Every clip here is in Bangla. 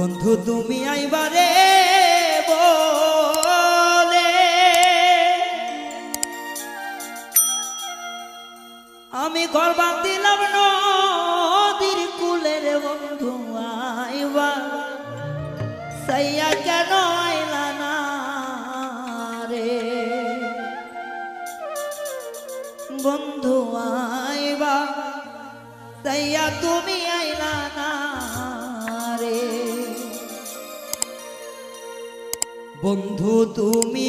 বন্ধু, তুমি আইবারে বলে। আমি ঘর বাদ দিলাম নদীর কুলের বন্ধু, আইবার। সাইয়া কেন আইলা না রে? বন্ধু আইবা তাইয়া তুমি আইলা না বন্ধু তুমি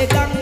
de tan